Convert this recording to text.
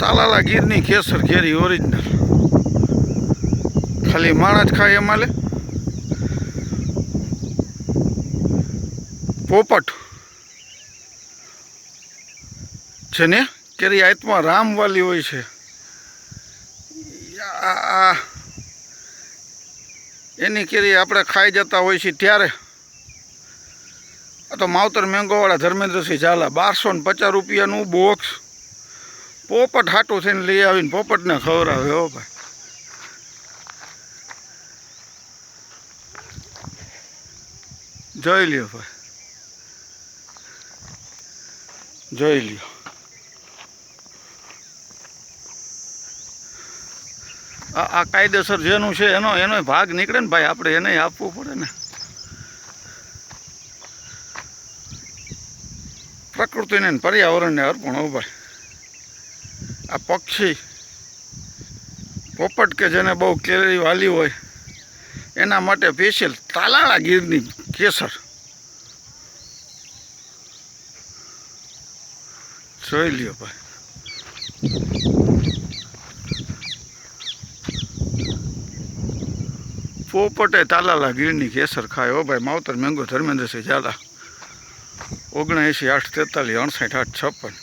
તાલાલા ગીરની કેસર કેરી ઓરિજિનલ ખાલી માણા જ ખાય એમાં લે. પોપટ. છે ને કેરી આત્મા રામવાલી હોય છે. એની કેરી આપણે ખાઈ જતા હોય છે ત્યારે. આ તો માવતર મેંગોવાળા ધર્મેન્દ્રસિંહ ઝાલા બારસો ને પચાસ રૂપિયાનું બોક્સ પોપટ હાટું થઈને લઈ આવીને પોપટને ખવડાવે, હો ભાઈ. જોઈ લ્યો ભાઈ. જોઈ લ્યો. આ કાયદેસર જેનું છે, એનો એનો ભાગ નીકળે ને ભાઈ, આપણે એને આપવું પડે ને. પ્રકૃતિને પર્યાવરણને અર્પણ, હો ભાઈ. આ પક્ષી પોપટ કે જેને બહુ કેરી વાલી હોય, એના માટે સ્પેશિયલ તાલાળા ગીરની કેસર. જોઈ લ્યો ભાઈ. પોપટે તાલાલા ગીરની કેસર ખાય હો ભાઈ, માવતર મેંગો ધર્મેન્દ્રસિંહ ઝાલા. ઓગણએંસી આઠ તેતાલીસ, અણસાઠ આઠ છપ્પન.